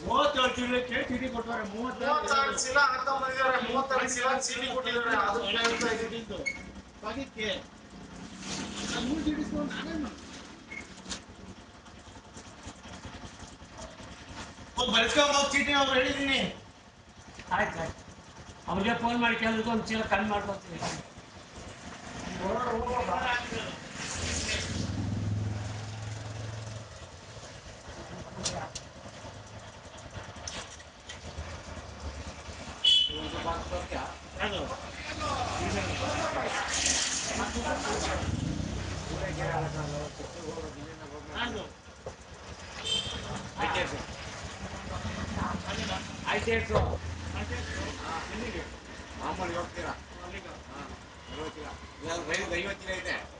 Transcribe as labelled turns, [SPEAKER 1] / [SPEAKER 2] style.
[SPEAKER 1] ಮೂವತ್ತೇಳು
[SPEAKER 2] ಚೀಟಿ ಕೊಟ್ಟವ್ರೆ ಚೀಟಿ ಅವ್ರು ಹೇಳಿದ್ದೀನಿ
[SPEAKER 3] ಆಯ್ತು ಆಯ್ತು ಅವ್ರಿಗೆ ಫೋನ್ ಮಾಡಿ ಕೇಳಿದ್ಕೊಂಡು ಚೀಲ ಕನ್ ಮಾಡ್ಕೊತೀನಿ ಮಾಡ್ಕೊತೀವಿ
[SPEAKER 2] ಅದು ಅದು
[SPEAKER 3] ಆಯ್ತು
[SPEAKER 4] ಮಾಮೂಲಿ ಐವತ್ತು ಐವತ್ತಿನ ಇದೆ